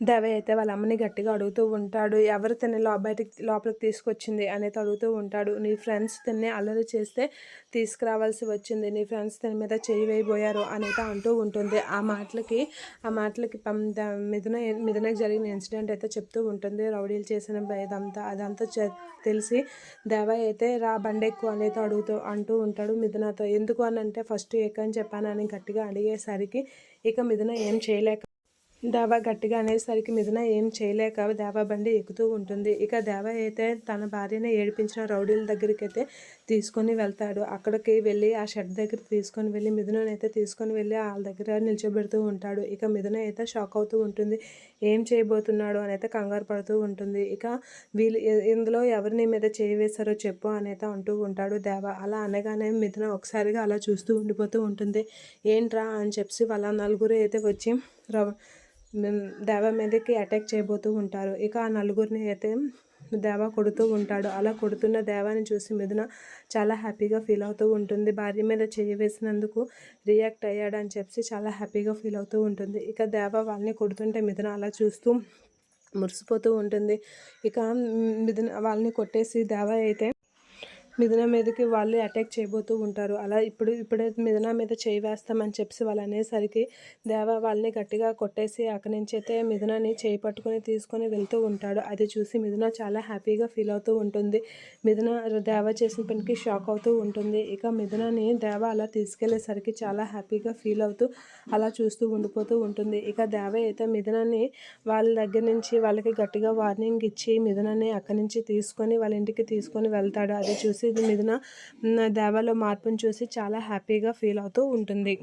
దేవ అయితే వాళ్ళ అమ్మని గట్టిగా అడుగుతూ ఉంటాడు ఎవరు తిని లో లోపలికి తీసుకొచ్చింది అనేది అడుగుతూ ఉంటాడు. నీ ఫ్రెండ్స్ తిని అల్లరి చేస్తే తీసుకురావాల్సి వచ్చింది నీ ఫ్రెండ్స్ తిని మీద చేయి వేయబోయారు అనేది అంటూ ఉంటుంది. ఆ మాటలకి ఆ మాటలకి పం మిథున మిథునకి జరిగిన ఇన్సిడెంట్ అయితే చెప్తూ ఉంటుంది. రౌడీలు చేసిన ఇదంతా అదంతా తెలిసి దేవ అయితే రా బండెక్కు అనేది అడుగుతూ అంటూ ఉంటాడు మిథునతో. ఎందుకు అని అంటే ఫస్ట్ ఎక్కని చెప్పానని గట్టిగా అడిగేసరికి ఇక మిథున ఏం చేయలేక దేవ గట్టిగా అనేసరికి మిథున ఏం చేయలేక దేవా బండి ఎక్కుతూ ఉంటుంది. ఇక దేవ అయితే తన భార్యని ఏడిపించిన రౌడీల దగ్గరికి అయితే తీసుకొని వెళ్తాడు. అక్కడికి వెళ్ళి ఆ షెడ్ దగ్గర తీసుకొని వెళ్ళి మిథునని అయితే తీసుకొని వెళ్ళి వాళ్ళ దగ్గర నిల్చోబెడుతూ ఉంటాడు. ఇక మిథున అయితే షాక్ అవుతూ ఉంటుంది. ఏం చేయబోతున్నాడు అని అయితే కంగారు పడుతూ ఉంటుంది. ఇక వీళ్ళు ఇందులో ఎవరిని మీద చేయి వేశారో చెప్పు అని అయితే అంటూ ఉంటాడు దేవ. అలా అనగానే మిథున ఒకసారిగా అలా చూస్తూ ఉండిపోతూ ఉంటుంది. ఏంట్రా అని చెప్పి వాళ్ళ నలుగురు అయితే వచ్చి రవ దేవ మీదకి అటాక్ చేయబోతూ ఉంటారు. ఇక ఆ నలుగురిని అయితే దేవ కొడుతూ ఉంటాడు. అలా కొడుతున్న దేవాని చూసి మిథున చాలా హ్యాపీగా ఫీల్ అవుతూ ఉంటుంది. భార్య మీద చేయి వేసినందుకు రియాక్ట్ అయ్యాడని చెప్పి చాలా హ్యాపీగా ఫీల్ అవుతూ ఉంటుంది. ఇక దేవ వాళ్ళని కొడుతుంటే మిథున అలా చూస్తూ మురిసిపోతూ ఉంటుంది. ఇక మిథున వాళ్ళని కొట్టేసి దేవ అయితే మిథున మీదకి వాళ్ళు అటాక్ చేయబోతూ ఉంటారు. అలా ఇప్పుడు ఇప్పుడే మిథున మీద చేయి వేస్తామని చెప్పి వాళ్ళు అనేసరికి దేవ వాళ్ళని గట్టిగా కొట్టేసి అక్కడి నుంచి అయితే మిథునని చేయి పట్టుకొని తీసుకొని వెళ్తూ ఉంటాడు. అది చూసి మిథున చాలా హ్యాపీగా ఫీల్ అవుతూ ఉంటుంది. మిథున దేవ చేసిన పనికి షాక్ అవుతూ ఉంటుంది. ఇక మిథునని దేవ అలా తీసుకెళ్ళేసరికి చాలా హ్యాపీగా ఫీల్ అవుతూ అలా చూస్తూ ఉండిపోతూ ఉంటుంది. ఇక దేవ అయితే మిథునని వాళ్ళ దగ్గర నుంచి వాళ్ళకి గట్టిగా వార్నింగ్ ఇచ్చి మిథునని అక్కడి నుంచి తీసుకొని వాళ్ళ ఇంటికి తీసుకొని వెళ్తాడు. అది చూసి పరిస్థితి మీదన దేవాలో మార్పును చూసి చాలా హ్యాపీగా ఫీల్ అవుతూ ఉంటుంది.